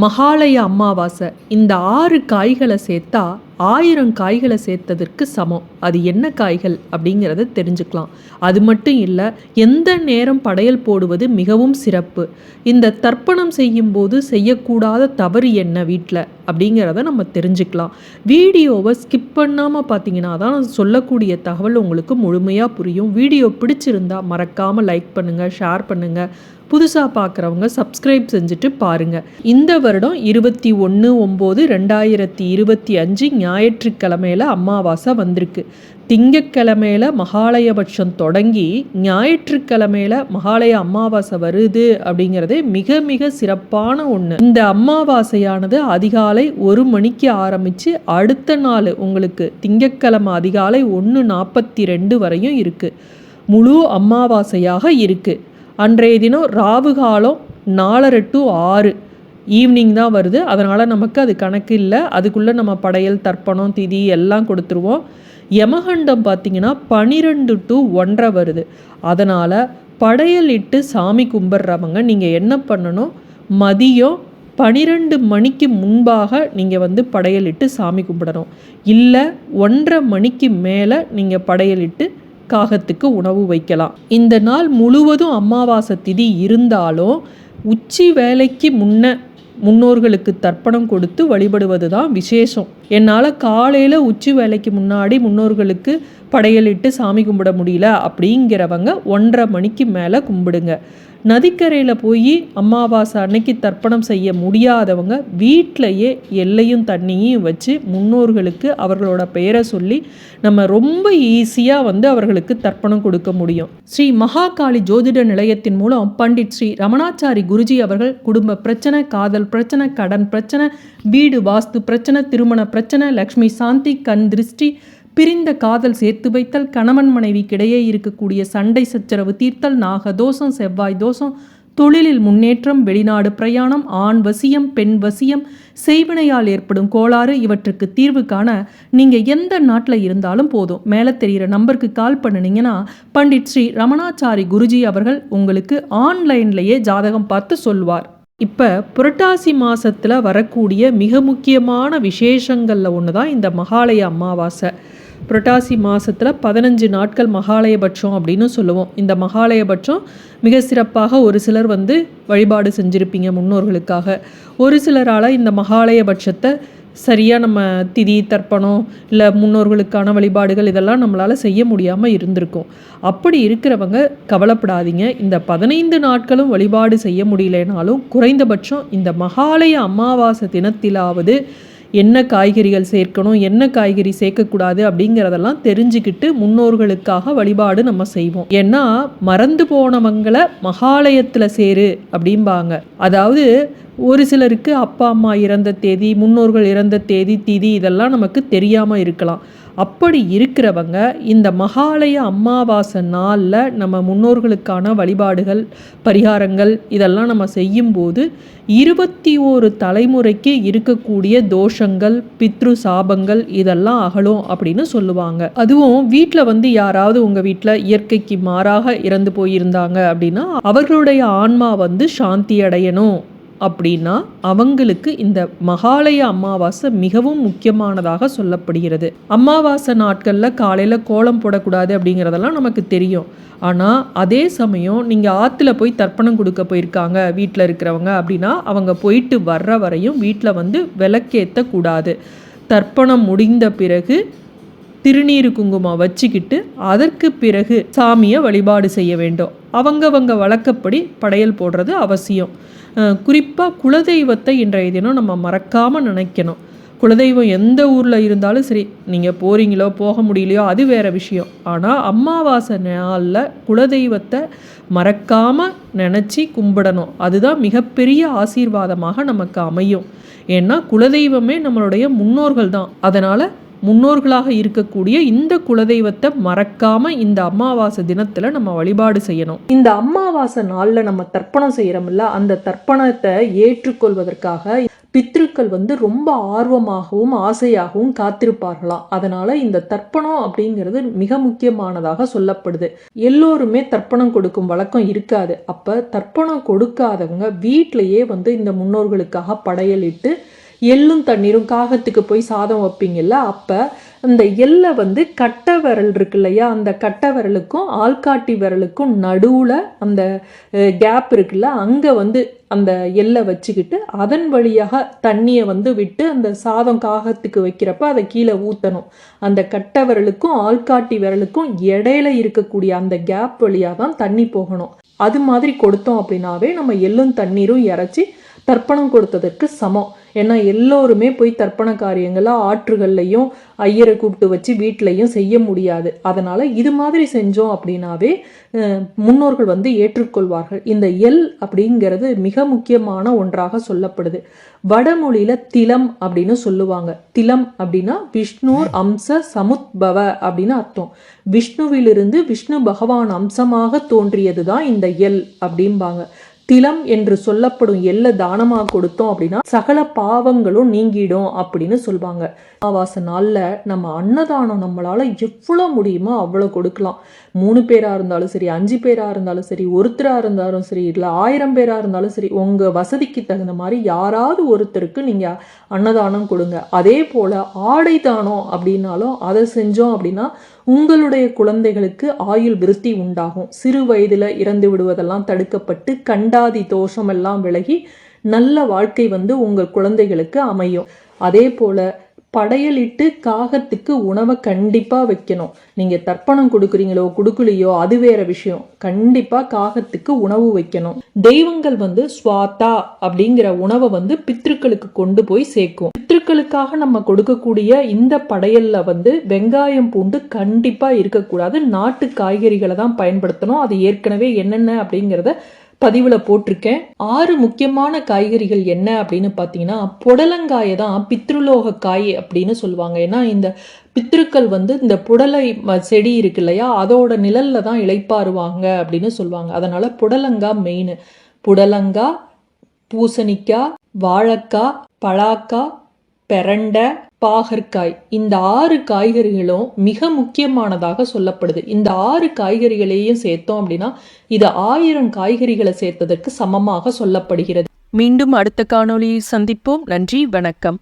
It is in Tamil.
மகாலய அமாவாசை. இந்த ஆறு காய்களை சேர்த்தா ஆயிரம் காய்களை சேர்த்ததற்கு சமம். அது என்ன காய்கள் அப்படிங்கிறத தெரிஞ்சுக்கலாம். அது மட்டும் இல்லை எந்த நேரம் படையல் போடுவது மிகவும் சிறப்பு. இந்த தர்ப்பணம் செய்யும்போது செய்யக்கூடாத தவறு என்ன வீட்டில் அப்படிங்கிறத நம்ம தெரிஞ்சுக்கலாம். வீடியோவை ஸ்கிப் பண்ணாமல் பார்த்தீங்கன்னா தான் சொல்லக்கூடிய தகவல் உங்களுக்கு முழுமையாக புரியும். வீடியோ பிடிச்சிருந்தா மறக்காமல் லைக் பண்ணுங்கள் ஷேர் பண்ணுங்கள் புதுசாக பார்க்குறவங்க சப்ஸ்கிரைப் செஞ்சுட்டு பாருங்கள் இந்த வருடம் இருபத்தி ஒன்று ஒம்பது ரெண்டாயிரத்தி இருபத்தி அஞ்சு ஞாயிற்றுக்கிழமையில் அமாவாசை வந்திருக்கு. திங்கக்கிழமையில் மகாலயபட்சம் தொடங்கி ஞாயிற்றுக்கிழமையில் மகாலய அமாவாசை வருது அப்படிங்கிறதே மிக மிக சிறப்பான ஒன்று இந்த அமாவாசையானது அதிகாலை ஒரு மணிக்கு ஆரம்பித்து அடுத்த நாள் உங்களுக்கு திங்கக்கிழமை அதிகாலை ஒன்று நாற்பத்தி ரெண்டு வரையும் இருக்குது முழு அமாவாசையாக இருக்குது அன்றைய தினம் ராவு காலம் நாலரை டு ஆறு. ஈவினிங் தான் வருது. அதனால் நமக்கு அது கணக்கு இல்லை. அதுக்குள்ளே நம்ம படையல் தர்ப்பணம் திதி எல்லாம் கொடுத்துருவோம். யமகண்டம் பார்த்திங்கன்னா பனிரெண்டு டு ஒன்றரை வருது. அதனால் படையல் இட்டு சாமி கும்பிட்றவங்க நீங்கள் என்ன பண்ணணும்? மதியம் பனிரெண்டு மணிக்கு முன்பாக நீங்கள் வந்து படையலிட்டு சாமி கும்பிடணும். இல்லை ஒன்றரை மணிக்கு மேலே நீங்கள் படையலிட்டு காகத்துக்கு உணவு வைக்கலாம். இந்த நாள் முழுவதும் அமாவாசை திதி இருந்தாலும் உச்சி வேலைக்கு முன்ன முன்னோர்களுக்கு தர்ப்பணம் கொடுத்து வழிபடுவது தான் விசேஷம். என்னால் காலையில் உச்சி வேலைக்கு முன்னாடி முன்னோர்களுக்கு படையலிட்டு சாமி கும்பிட முடியல அப்படிங்கிறவங்க ஒன்றரை மணிக்கு மேலே கும்பிடுங்க. நதிக்கரையில் போய் அமாவாசை அன்னைக்கு தர்ப்பணம் செய்ய முடியாதவங்க வீட்டிலையே எல்லையும் தண்ணியும் வச்சு முன்னோர்களுக்கு அவர்களோட பெயரை சொல்லி நம்ம ரொம்ப ஈஸியாக வந்து அவர்களுக்கு தர்ப்பணம் கொடுக்க முடியும். ஸ்ரீ மகாகாளி ஜோதிட நிலையத்தின் மூலம் பண்டிட் ஸ்ரீ ரமணாச்சாரி குருஜி அவர்கள் குடும்ப பிரச்சனை காதல் பிரச்சனை கடன் பிரச்சனை வீடு வாஸ்து பிரச்சனை திருமண பிரச்சனை லக்ஷ்மி சாந்தி கண் திருஷ்டி பிரிந்த காதல் சேர்த்து வைத்தல் கணவன் மனைவிக்கிடையே இருக்கக்கூடிய சண்டை சச்சரவு தீர்த்தல் நாகதோஷம் செவ்வாய் தோஷம் தொழிலில் முன்னேற்றம் வெளிநாடு பிரயாணம் ஆண் வசியம் பெண் வசியம் செய்வினையால் ஏற்படும் கோளாறு இவற்றுக்கு தீர்வு காண நீங்கள் எந்த நாட்டில் இருந்தாலும் போதும். மேலே தெரிகிற நம்பருக்கு கால் பண்ணினீங்கன்னா பண்டிட் ஸ்ரீ ரமணாச்சாரி குருஜி அவர்கள் உங்களுக்கு ஆன்லைன்லேயே ஜாதகம் பார்த்து சொல்வார் இப்போ புரட்டாசி மாதத்தில் வரக்கூடிய மிக முக்கியமான விசேஷங்களில் ஒன்று தான் இந்த மகாலய அமாவாசை. புரட்டாசி மாதத்தில் பதினஞ்சு நாட்கள் மகாலயபட்சம் அப்படின்னு சொல்லுவோம். இந்த மகாலயபட்சம் மிக சிறப்பாக ஒரு சிலர் வந்து வழிபாடு செஞ்சுருப்பீங்க முன்னோர்களுக்காக. ஒரு சிலரால் இந்த மகாலயபட்சத்தை சரியாக நம்ம திதி தர்ப்பணம் இல்லை முன்னோர்களுக்கான வழிபாடுகள் இதெல்லாம் நம்மளால் செய்ய முடியாமல் இருந்திருக்கும். அப்படி இருக்கிறவங்க கவலைப்படாதீங்க. இந்த பதினைந்து நாட்களும் வழிபாடு செய்ய முடியலனாலும் குறைந்தபட்சம் இந்த மகாலய அமாவாசை தினத்திலாவது என்ன காய்கறிகள் சேர்க்கணும் என்ன காய்கறி சேர்க்கக்கூடாது அப்படிங்கிறதெல்லாம் தெரிஞ்சுக்கிட்டு முன்னோர்களுக்காக வழிபாடு நம்ம செய்வோம். ஏன்னா மறந்து போனவங்களை மகாலயத்தில் சேரு அப்படிம்பாங்க. அதாவது ஒரு சிலருக்கு அப்பா அம்மா இறந்த தேதி முன்னோர்கள் இறந்த தேதி திதி இதெல்லாம் நமக்கு தெரியாமல் இருக்கலாம். அப்படி இருக்கிறவங்க இந்த மகாலய அமாவாசை நாளில் நம்ம முன்னோர்களுக்கான வழிபாடுகள் பரிகாரங்கள் இதெல்லாம் நம்ம செய்யும்போது இருபத்தி ஓரு தலைமுறைக்கு இருக்கக்கூடிய தோஷங்கள் பித்ரு சாபங்கள் இதெல்லாம் அகலும் அப்படின்னு சொல்லுவாங்க. அதுவும் வீட்டில் வந்து யாராவது உங்கள் வீட்டில் இயற்கைக்கு மாறாக இறந்து போயிருந்தாங்க அப்படின்னா அவர்களுடைய ஆன்மா வந்து சாந்தி அடையணும். அப்படின்னா அவங்களுக்கு இந்த மகாலய அமாவாசை மிகவும் முக்கியமானதாக சொல்லப்படுகிறது. அமாவாசை நாட்களில் காலையில் கோலம் போடக்கூடாது அப்படிங்கிறதெல்லாம் நமக்கு தெரியும். ஆனால் அதே சமயம் நீங்கள் ஆற்றுல போய் தர்ப்பணம் கொடுக்க போயிருக்காங்க வீட்டில் இருக்கிறவங்க அப்படின்னா அவங்க போயிட்டு வர்ற வரையும் வீட்டில் வந்து விளக்கேற்றக்கூடாது தர்ப்பணம் முடிந்த பிறகு திருநீர் குங்குமம் வச்சுக்கிட்டு அதற்கு பிறகு சாமியை வழிபாடு செய்ய வேண்டும். அவங்கவங்க வழக்கப்படி படையல் போடுறது அவசியம். குறிப்பாக குலதெய்வத்தை இன்றைய தினம் நம்ம மறக்காமல் நினைக்கணும். குலதெய்வம் எந்த ஊரில் இருந்தாலும் சரி நீங்கள் போகிறீங்களோ போக முடியலையோ அது வேறு விஷயம். ஆனால் அமாவாசை நாளில் குலதெய்வத்தை மறக்காமல் நினச்சி கும்பிடணும். அதுதான் மிகப்பெரிய ஆசீர்வாதமாக நமக்கு அமையும். ஏன்னா குலதெய்வமே நம்மளுடைய முன்னோர்கள் தான் அதனால் முன்னோர்களாக இருக்கக்கூடிய இந்த குலதெய்வத்தை மறக்காம இந்த அமாவாசை தினத்துல நம்ம வழிபாடு செய்யணும். இந்த அமாவாசை நாள்ல நம்ம தர்ப்பணம் செய்யறோம்ல அந்த தர்ப்பணத்தை ஏற்றுக்கொள்வதற்காக பித்ருக்கள் வந்து ரொம்ப ஆர்வமாகவும் ஆசையாகவும் காத்திருப்பார்களாம். அதனால இந்த தர்ப்பணம் அப்படிங்கிறது மிக முக்கியமானதாக சொல்லப்படுது. எல்லோருமே தர்ப்பணம் கொடுக்கும் வழக்கம் இருக்காது. அப்ப தர்ப்பணம் கொடுக்காதவங்க வீட்டிலேயே வந்து இந்த முன்னோர்களுக்காக படையலிட்டு எள்ளும் தண்ணீரும் காகத்துக்கு போய் சாதம் வைப்பீங்கல்ல அப்போ அந்த எல்லை வந்து கட்டை விரல் இருக்கு இல்லையா அந்த கட்டை விரலுக்கும் ஆள்காட்டி விரலுக்கும் நடுவில் அந்த கேப் இருக்குல்ல அங்கே வந்து அந்த எல்லை வச்சுக்கிட்டு அதன் வழியாக தண்ணியை வந்து விட்டு அந்த சாதம் காகத்துக்கு வைக்கிறப்ப அதை கீழே ஊற்றணும் அந்த கட்டை விரலுக்கும் ஆள்காட்டி விரலுக்கும் இடையில இருக்கக்கூடிய அந்த கேப் வழியாக தான் தண்ணி போகணும். அது மாதிரி கொடுத்தோம் அப்படின்னாவே நம்ம எள்ளும் தண்ணீரும் இறைச்சி தர்ப்பணம் கொடுத்ததற்கு சமம். ஏன்னா எல்லோருமே போய் தர்ப்பண காரியங்களை ஆற்றுகள்லையும் ஐயரை கூப்பிட்டு வச்சு வீட்லையும் செய்ய முடியாது. அதனால இது மாதிரி செஞ்சோம் அப்படின்னாவே முன்னோர்கள் வந்து ஏற்றுக்கொள்வார்கள். இந்த எல் அப்படிங்கிறது மிக முக்கியமான ஒன்றாக சொல்லப்படுது. வடமொழியில திலம் அப்படின்னு சொல்லுவாங்க. திலம் அப்படின்னா விஷ்ணு அம்ச சமுத்பவ அப்படின்னு அர்த்தம். விஷ்ணுவிலிருந்து விஷ்ணு பகவான் அம்சமாக தோன்றியது தான் இந்த எல் அப்படிம்பாங்க. திலம் என்று சொல்லப்படும் எல்ல தானமா கொடுத்தோம் அப்படின்னா சகல பாவங்களும் நீங்கிடும் அப்படின்னு சொல்லுவாங்க அமாவாசை நாள்ல நம்ம அன்னதானம் நம்மளால எவ்வளோ முடியுமோ அவ்வளோ கொடுக்கலாம். மூணு பேரா இருந்தாலும் சரி அஞ்சு பேரா இருந்தாலும் சரி ஒருத்தரா இருந்தாலும் சரி இல்லை ஆயிரம் பேரா இருந்தாலும் சரி உங்க வசதிக்கு தகுந்த மாதிரி யாராவது ஒருத்தருக்கு நீங்க அன்னதானம் கொடுங்க. அதே போல ஆடை தானம் அப்படின்னாலும் அதை செஞ்சோம் அப்படின்னா உங்களுடைய குழந்தைகளுக்கு ஆயுள் விருத்தி உண்டாகும். சிறு வயதில் இறந்து விடுவதெல்லாம் தடுக்கப்பட்டு கண்டாதி தோஷமெல்லாம் விலகி நல்ல வாழ்க்கை வந்து உங்கள் குழந்தைகளுக்கு அமையும். அதே போல படையலிட்டு காகத்துக்கு உணவை கண்டிப்பாக வைக்கணும். நீங்கள் தர்ப்பணம் கொடுக்குறீங்களோ கொடுக்கலையோ அது வேற விஷயம். கண்டிப்பாக காகத்துக்கு உணவு வைக்கணும். தெய்வங்கள் வந்து ஸ்வாத்தா அப்படிங்கிற உணவை வந்து பித்ருக்களுக்கு கொண்டு போய் சேர்க்கும். பித்ருக்களுக்காக நம்ம கொடுக்கக்கூடிய இந்த படையலில் வந்து வெங்காயம் பூண்டு கண்டிப்பாக இருக்கக்கூடாது. நாட்டு காய்கறிகளை தான் பயன்படுத்தணும். அது ஏற்கனவே என்னென்ன அப்படிங்கிறத பதிவில் போட்டிருக்கேன். ஆறு முக்கியமான காய்கறிகள் என்ன அப்படின்னு பார்த்தீங்கன்னா புடலங்காயை தான் பித்ருலோக காய் அப்படின்னு சொல்லுவாங்க. ஏன்னா இந்த பித்ருக்கள் வந்து இந்த புடலை ம- செடி இருக்கு இல்லையா அதோட நிழல்ல தான் இளைப்பாறுவாங்க அப்படின்னு சொல்லுவாங்க. அதனால புடலங்காய் மெயின் புடலங்காய் பூசணிக்காய் வாழைக்காய் பலாக்காய் பெரண்டை பாகற்காய். இந்த ஆறு காய்கறிகளும் மிக முக்கியமானதாக சொல்லப்படுது. இந்த ஆறு காய்கறிகளையும் சேர்த்தோம் அப்படின்னா இது ஆயிரம் காய்கறிகளை சேர்த்ததற்கு சமமாக சொல்லப்படுகிறது. மீண்டும் அடுத்த காணொளியை சந்திப்போம். நன்றி வணக்கம்.